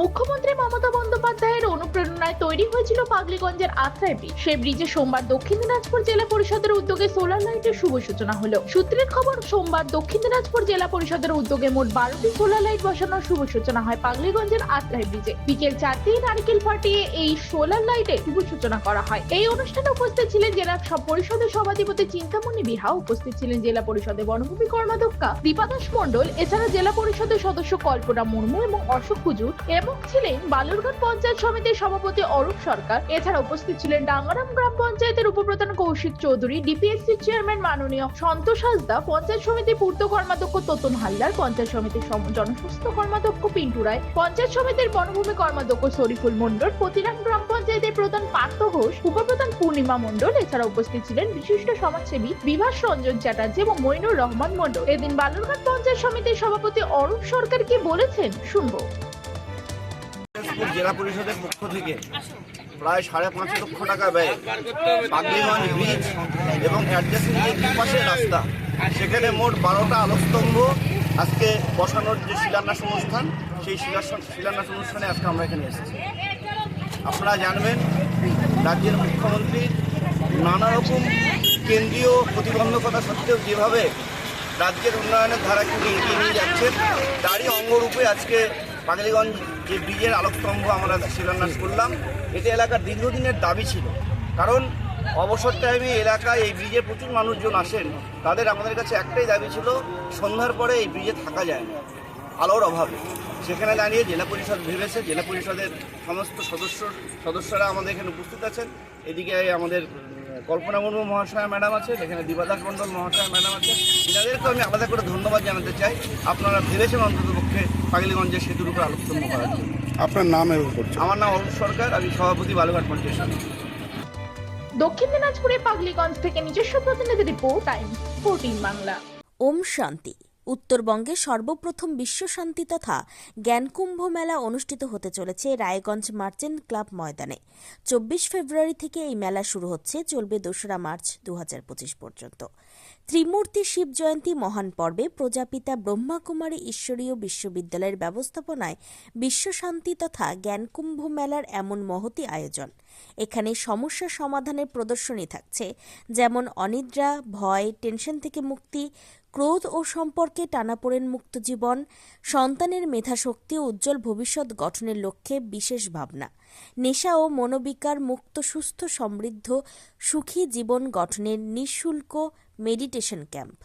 মুখ্যমন্ত্রী মমতা বন্দ্যোপাধ্যায়ের অনুপ্রেরণায় তৈরি হয়েছিল পাগলিগঞ্জের আত্রাই ব্রিজ। সেই ব্রিজে সোমবার দক্ষিণ দিনাজপুর জেলা পরিষদের উদ্যোগে সোলার লাইটের শুভ সূচনা হলো। সূত্রের খবর, সোমবার দক্ষিণ দিনাজপুর জেলা পরিষদের উদ্যোগে মোট বারোটি সোলার লাইট বসানোর শুভ সূচনা হয় পাগলিগঞ্জের আত্রাই ব্রিজে। বিকেল চারটেই নারকেল ফাটিয়ে এই সোলার লাইটের শুভ সূচনা করা হয়। এই অনুষ্ঠানে উপস্থিত ছিলেন জেলা সব পরিষদের সভাধিপতি চিন্তামণি বিহা উপস্থিত ছিলেন জেলা পরিষদের বনভূমি কর্মাধ্যক্ষা দীপাদাস মণ্ডল, এছাড়া জেলা পরিষদের সদস্য কল্পনা মুর্মু এবং অশোক হুজুর এবং ছিলেন বালুরঘাট পঞ্চায়েত সমিতির সভাপতি অরূপ সরকার। এছাড়া উপস্থিত ছিলেন ডাঙ্গারাম গ্রাম পঞ্চায়েতের উপপ্রধান কৌশিক চৌধুরী, ডিপিএসসি চেয়ারম্যান মাননীয় সন্তোষ হাসদা পঞ্চায়েত সমিতির পূর্ত কর্মাধ্যক্ষ তোতন হালদার, পঞ্চায়েত সমিতির সম- জনস্বাস্থ্য কর্মাধ্যক্ষ পিন্টু রায়, পঞ্চায়েত সমিতির বনভূমি কর্মাধ্যক্ষ শরীফুল মণ্ডল, প্রতিরাম গ্রাম পঞ্চায়েতের প্রধান পার্থ ঘোষ, উপপ্রধান পূর্ণিমা মণ্ডল, এছাড়া উপস্থিত ছিলেন বিশিষ্ট সমাজসেবী বিভাস রঞ্জন চ্যাটার্জি এবং মইনুর রহমান মণ্ডল। এদিন বালুরঘাট পঞ্চায়েত সমিতির সভাপতি অরূপ সরকার কি বলেছেন শুনব। দিনাজপুর জেলা পরিষদের পক্ষ থেকে প্রায় সাড়ে পাঁচ লক্ষ টাকা ব্যয় পাগলিগঞ্জ ব্রিজ এবং যে দুপাশের রাস্তা। সেখানে মোট বারোটা আলোকস্তম্ভ আজকে বসানোর যে শিলান্যাস অনুষ্ঠান, সেই শিলান্যাস অনুষ্ঠানে আজকে আমরা এখানে এসেছি। আপনারা জানবেন, রাজ্যের মুখ্যমন্ত্রী নানা রকম কেন্দ্রীয় প্রতিবন্ধকতা সত্ত্বেও যেভাবে রাজ্যের উন্নয়নের ধারাকে এগিয়ে নিয়ে যাচ্ছেন, তারই অঙ্গরূপে আজকে পাগলিগঞ্জ যে ব্রিজের আলোকস্তম্ভ আমরা শিলান্যাস করলাম, এটি এলাকার দীর্ঘদিনের দাবি ছিল। কারণ অবসর টাইমে এলাকায় এই ব্রিজে প্রচুর মানুষজন আসেন। তাদের আমাদের কাছে একটাই দাবি ছিল, সন্ধ্যার পরে এই ব্রিজে থাকা যায় না। আলোর অভাবে। সেখানে দাঁড়িয়ে জেলা পরিষদ ভেবেছে, জেলা পরিষদের সমস্ত সদস্য, সদস্যরা আমাদের এখানে উপস্থিত আছেন। এদিকে আমাদের কল্পনা মুর্মু মহাশয়া ম্যাডাম আছে এখানে দিবাদাস মণ্ডল মহাশয়া ম্যাডাম আছে এনাদেরকে আমি আলাদা করে ধন্যবাদ জানাতে চাই। আপনারা ভেবেছেন অন্তত পাগলিগঞ্জের সেতুর উপর আলোচনা করার জন্য। আপনার নাম এবং পরিচয়। আমার নাম অরূপ সরকার আমি সভাপতি বালুঘাট পঞ্চায়েত সমিতি। দক্ষিণ দিনাজপুরে পাগলিগঞ্জ থেকে নিজস্ব প্রতিনিধি রিপোর্ট টাইম ফোরটিন বাংলা। ওম শান্তি। উত্তরবঙ্গে সর্বপ্রথম বিশ্বশান্তি তথা জ্ঞানকুম্ভ মেলা অনুষ্ঠিত হতে চলেছে রায়গঞ্জ মার্চেন্ট ক্লাব ময়দানে। চব্বিশ ফেব্রুয়ারি থেকে এই মেলা শুরু হচ্ছে, চলবে দোসরা মার্চ দু হাজার পঁচিশ পর্যন্ত। ত্রিমূর্তি শিব জয়ন্তী মহান পর্বে প্রজাপিতা ব্রহ্মাকুমারী ঈশ্বরীয় বিশ্ববিদ্যালয়ের ব্যবস্থাপনায় বিশ্বশান্তি তথা জ্ঞানকুম্ভ মেলার এমন মহতি আয়োজন। এখানে সমস্যা সমাধানের প্রদর্শনী থাকছে, যেমন অনিদ্রা, ভয়, টেনশন থেকে মুক্তি, ক্রোধ ও সম্পর্কে টানাপোড়েন মুক্ত জীবন সন্তানের মেধাশক্তি ও উজ্জ্বল ভবিষ্যৎ গঠনের লক্ষ্যে বিশেষ ভাবনা। নেশা ও মনোবিকার মুক্ত, সুস্থ, সমৃদ্ধ, সুখী জীবন গঠনের নিঃশুল্ক মেডিটেশন ক্যাম্প।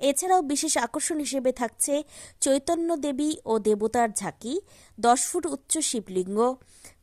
এছাড়াও বিশেষ আকর্ষণ হিসেবে থাকছে চৈতন্য দেবী ও দেবতার ঝাঁকি, দশ ফুট উচ্চ শিবলিঙ্গ